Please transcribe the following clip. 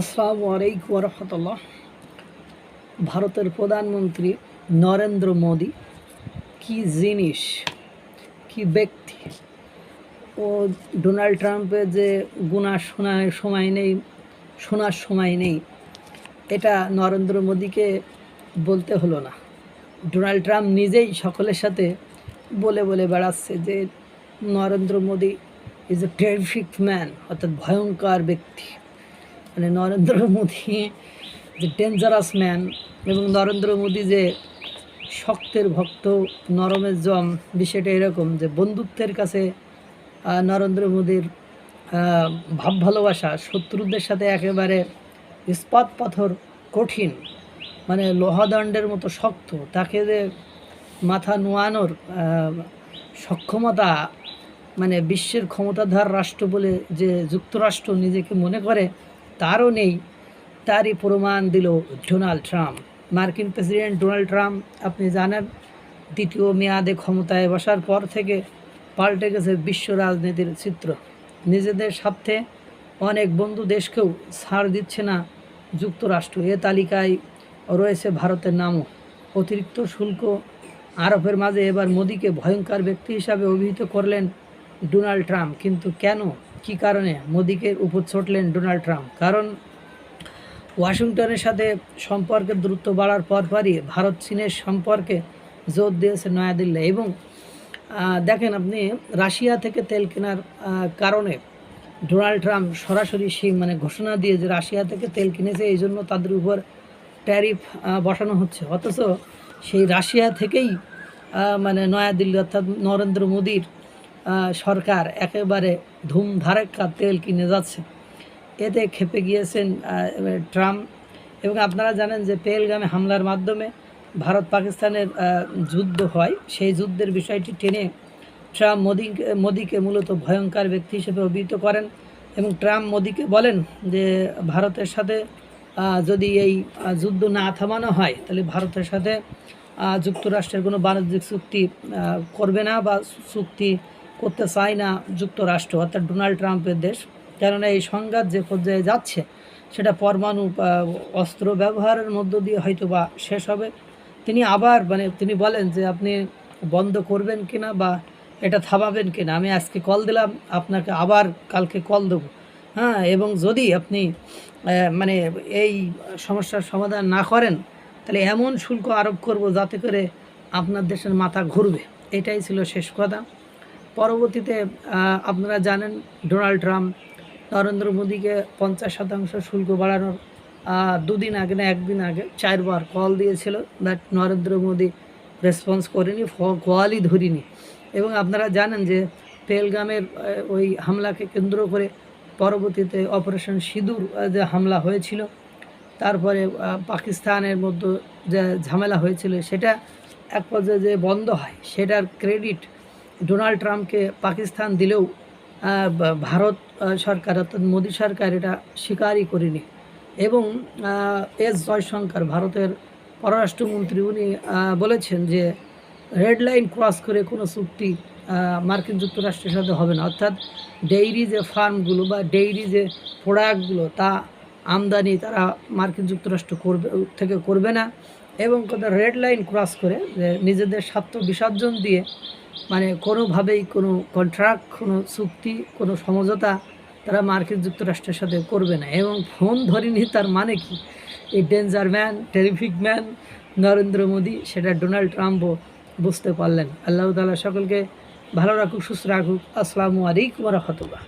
আসসালামু আলাইকুম রহমতুল্লাহ ভারতের প্রধানমন্ত্রী নরেন্দ্র মোদী কি জিনিস, কি ব্যক্তি? ও ডোনাল্ড ট্রাম্পের যে গুণা শোনার সময় নেই, শোনার সময় নেই, এটা নরেন্দ্র মোদীকে বলতে হলো না। ডোনাল্ড ট্রাম্প নিজেই সকলের সাথে বলে বলে বেড়াচ্ছে যে Narendra Modi is a terrific man অর্থাৎ ভয়ঙ্কর ব্যক্তি। মানে নরেন্দ্র মোদী যে ডেঞ্জারাস ম্যান এবং নরেন্দ্র মোদী যে শক্তের ভক্ত, নরমের জম, বিষয়টা এরকম যে বন্ধুত্বের কাছে নরেন্দ্র মোদীর ভাব ভালোবাসা, শত্রুদের সাথে একেবারে ইস্পাত পাথর কঠিন মানে লোহাদণ্ডের মতো শক্ত, তাকে যে মাথা নোয়ানোর সক্ষমতা মানে বিশ্বের ক্ষমতাধার রাষ্ট্র বলে যে যুক্তরাষ্ট্র নিজেকে মনে করে তারও নেই। তারই প্রমাণ দিল ডোনাল্ড ট্রাম্প। মার্কিন প্রেসিডেন্ট ডোনাল্ড ট্রাম্প, আপনি জানেন, দ্বিতীয় মেয়াদে ক্ষমতায় বসার পর থেকে পাল্টে গেছে বিশ্ব রাজনীতির চিত্র। নিজেদের স্বার্থে অনেক বন্ধু দেশকেও ছাড় দিচ্ছে না যুক্তরাষ্ট্র। এ তালিকায় রয়েছে ভারতের নামও। অতিরিক্ত শুল্ক আরোপের মাঝে এবার মোদীকে ভয়ঙ্কর ব্যক্তি হিসাবে অভিহিত করলেন ডোনাল্ড ট্রাম্প। কিন্তু কেন কি কারণে মোদীকে উপর ছুটলেন ডোনাল্ড ট্রাম্প? কারণ ওয়াশিংটনের সাথে সম্পর্কের দূরত্ব বাড়ার পরপরই ভারত চীনের সম্পর্কে জোর দিয়েছে নয়াদিল্লি এবং দেখেন আপনি, রাশিয়া থেকে তেল কেনার কারণে ডোনাল্ড ট্রাম্প সরাসরি সেই মানে ঘোষণা দিয়ে যে রাশিয়া থেকে তেল কিনেছে, এই জন্য তাদের উপর ট্যারিফ বসানো হচ্ছে। অথচ সেই রাশিয়া থেকেই মানে নয়াদিল্লি অর্থাৎ নরেন্দ্র মোদীর সরকার একেবারে ধুম ধারেক্কা তেল কিনে যাচ্ছে। এতে খেপে গিয়েছেন ট্রাম্প। এবং আপনারা জানেন যে পেহেলগামে হামলার মাধ্যমে ভারত পাকিস্তানের যুদ্ধ হয়। সেই যুদ্ধের বিষয়টি টেনে ট্রাম্প মোদী মোদীকে মূলত ভয়ঙ্কর ব্যক্তি হিসেবে অভিহিত করেন। এবং ট্রাম্প মোদীকে বলেন যে, ভারতের সাথে যদি এই যুদ্ধ না থামানো হয়, তাহলে ভারতের সাথে যুক্তরাষ্ট্রের কোনো বাণিজ্যিক চুক্তি করবে না বা চুক্তি করতে চায় না যুক্তরাষ্ট্র, অর্থাৎ ডোনাল্ড ট্রাম্পের দেশ। কেননা এই সংঘাত যে পর্যায়ে যাচ্ছে, সেটা পরমাণু অস্ত্র ব্যবহারের মধ্য দিয়ে হয়তো বা শেষ হবে। তিনি আবার মানে তিনি বলেন যে আপনি বন্ধ করবেন কিনা বা এটা থামাবেন কিনা, আমি আজকে কল দিলাম, আপনাকে আবার কালকে কল দেবো। হ্যাঁ এবং যদি আপনি মানে এই সমস্যার সমাধান না করেন, তাহলে এমন শুল্ক আরোপ করব যাতে করে আপনার দেশের মাথা ঘুরবে। এটাই ছিল শেষ কথা। পরবর্তীতে আপনারা জানেন ডোনাল্ড ট্রাম্প নরেন্দ্র মোদীকে পঞ্চাশ শতাংশ শুল্ক বাড়ানোর দুদিন আগে না, একদিন আগে চারবার কল দিয়েছিল, বাট নরেন্দ্র মোদী রেসপন্স করেনি কলই ধরিনি। এবং আপনারা জানেন যে পেলগামের ওই হামলাকে কেন্দ্র করে পরবর্তীতে অপারেশন সিঁদুর যে হামলা হয়েছিল, তারপরে পাকিস্তানের মধ্যে যে ঝামেলা হয়েছিল, সেটা এক পর্যায়ে যে বন্ধ হয়, সেটার ক্রেডিট ডোনাল্ড ট্রাম্পকে পাকিস্তান দিলেও ভারত সরকার, অর্থাৎ মোদী সরকার এটা স্বীকারই করেনি। এবং এস জয়শঙ্কর, ভারতের পররাষ্ট্রমন্ত্রী, উনি বলেছেন যে রেড লাইন ক্রস করে কোনো চুক্তি মার্কিন যুক্তরাষ্ট্রের সাথে হবে না। অর্থাৎ ডেইরি যে ফার্মগুলো বা ডেইরি যে প্রোডাক্টগুলো, তা আমদানি তারা মার্কিন যুক্তরাষ্ট্র করবে, থেকে করবে না। এবং কোনো রেড লাইন ক্রস করে নিজেদের স্বার্থ বিসর্জন দিয়ে মানে কোনোভাবেই কোনো কন্ট্রাক্ট কোনো চুক্তি, কোনো সমঝোতা তারা মার্কিন যুক্তরাষ্ট্রের সাথে করবে না। এবং ফোন ধরিনি তার মানে কি? এই danger man terrific man Narendra Modi, সেটা ডোনাল্ড ট্রাম্পও বুঝতে পারলেন। আল্লাহ তালা সকলকে ভালো রাখুক, সুস্থ রাখুক। আসসালামু আলাইকুম রহমতুল্লাহ।